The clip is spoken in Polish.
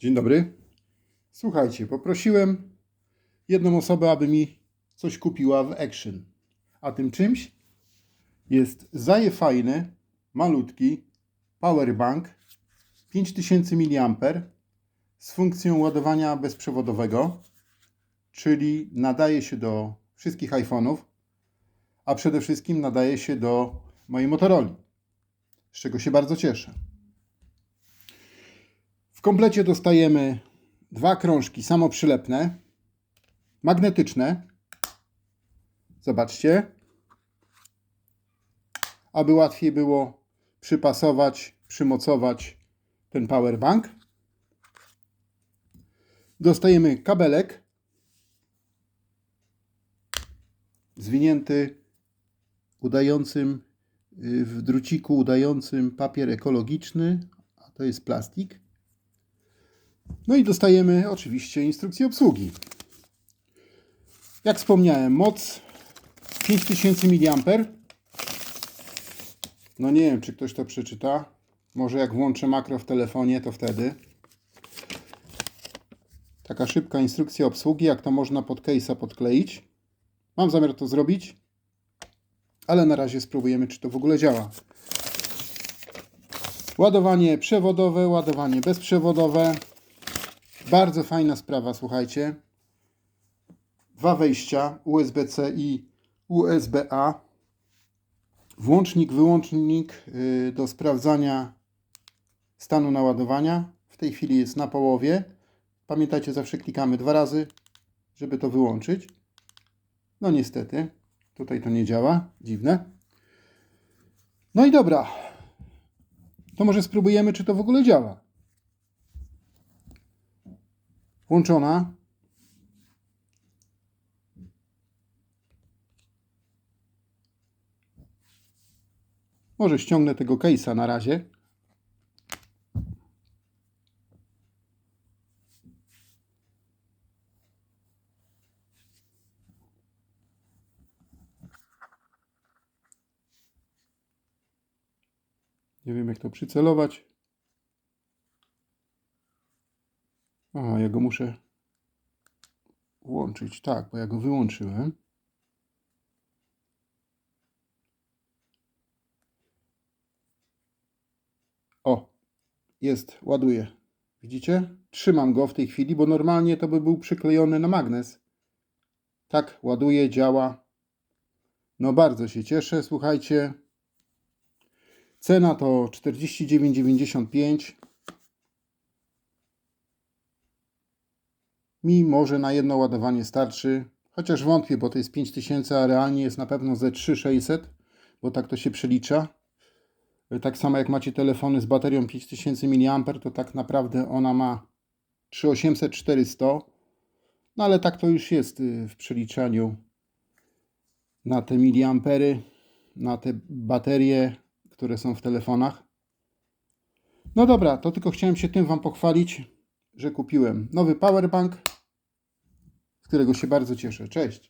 Dzień dobry. Słuchajcie, poprosiłem jedną osobę, aby mi coś kupiła w Action. A tym czymś jest zajefajny, malutki powerbank 5000 mAh z funkcją ładowania bezprzewodowego, czyli nadaje się do wszystkich iPhone'ów, a przede wszystkim nadaje się do mojej Motorola, z czego się bardzo cieszę. W komplecie dostajemy dwa krążki samoprzylepne, magnetyczne. Zobaczcie. Aby łatwiej było przypasować, przymocować ten powerbank. Dostajemy kabelek zwinięty udającym y, w druciku udającym papier ekologiczny, a to jest plastik. No i dostajemy oczywiście instrukcję obsługi. Jak wspomniałem, moc 5000 mAh. No nie wiem, czy ktoś to przeczyta. Może jak włączę makro w telefonie, to wtedy. Taka szybka instrukcja obsługi, jak to można pod case'a podkleić. Mam zamiar to zrobić, ale na razie spróbujemy, czy to w ogóle działa. Ładowanie przewodowe, ładowanie bezprzewodowe. Bardzo fajna sprawa, słuchajcie. Dwa wejścia USB-C i USB-A. Włącznik, wyłącznik yy, do sprawdzania stanu naładowania. W tej chwili jest na połowie. Pamiętajcie, zawsze klikamy dwa razy, żeby to wyłączyć. No niestety, tutaj to nie działa. Dziwne. No i dobra. To może spróbujemy, czy to w ogóle działa. Włączona. Może ściągnę tego case'a na razie. Nie wiem jak to przycelować. Aha, ja go muszę włączyć. Tak, bo ja go wyłączyłem. O, jest, ładuje. Widzicie? Trzymam go w tej chwili, bo normalnie to by był przyklejony na magnes. Tak, ładuje, działa. No bardzo się cieszę, słuchajcie. Cena to 49,95. Mi może na jedno ładowanie starczy, chociaż wątpię, bo to jest 5000, a realnie jest na pewno ze 3600, bo tak to się przelicza. Tak samo jak macie telefony z baterią 5000 mAh, to tak naprawdę ona ma 3800, 400. No ale tak to już jest y, w przeliczaniu na te miliampery, na te baterie, które są w telefonach. No dobra, to tylko chciałem się tym Wam pochwalić, że kupiłem nowy powerbank, którego się bardzo cieszę. Cześć!